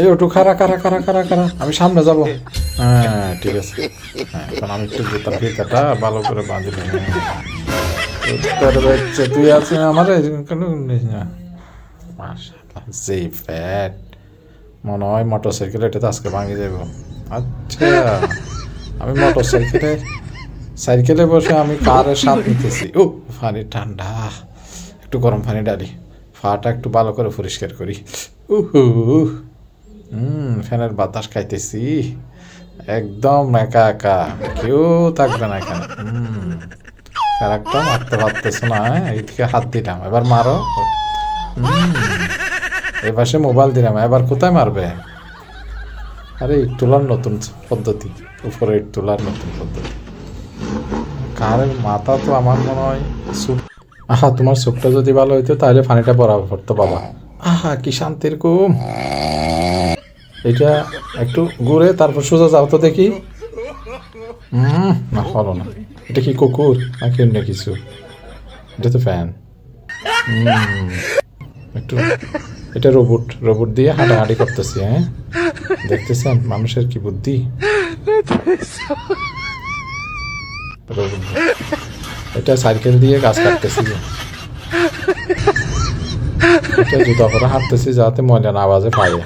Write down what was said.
এই ওটু খারা খারা খারা খারা খারা আমি সামনে যাব। হ্যাঁ ঠিক আছে। হ্যাঁ এখন আমি একটু জুতার ফিতাটা ভালো করে বাচ্চা তুই আছে আমার কোনো নিস না। ফ্যাট মনে হয় মোটর সাইকেল এটা তো আজকে ভাঙে যাব আচ্ছা আমি মোটর সাইকেলে সাইকেলে বসে আমি কারের স্বাদ নিতেছি। ও, পানি ঠান্ডা। একটু গরম পানি ডালি ফাটা একটু ভালো করে পরিষ্কার করি। উহু হুম, ফ্যানের বাতাস খাইতেছি। একদম একা একা। কেউ থাকবে না এখানে। হুম। একটা মারতে পারতেছো না হ্যাঁ? এইদিকে হাত দিলাম। এবার মারো। এই পাশে মোবাইল দিলাম। এবার কোথায় মারবে? আরে ইট তোলার নতুন পদ্ধতি। উপরে ইট তোলার নতুন পদ্ধতি। কারের মাথা তো আমার মনে হয় সুপ আহা, তোমার সুপটা যদি ভালো হইতো, তাহলে পানিটা বরাবর পড়তো, বাবা। আহা, কি শান্তির কুম এটা একটু ঘুরে তারপর সোজা যাও তো দেখি। হুম না, হলো না। এটা কি কুকুর? নাকি অন্য কিছু? এটা তো ফ্যান। একটু। এটা রোবট। রোবট দিয়ে হাঁটাহাঁটি করতেছি হ্যাঁ? দেখতেছেন মানুষের কি বুদ্ধি? এটা সাইকেল দিয়ে গাছ কাটতেছি। জুতা পরে হাঁটতেছি যাতে ময়লা না বাজে পায়ে।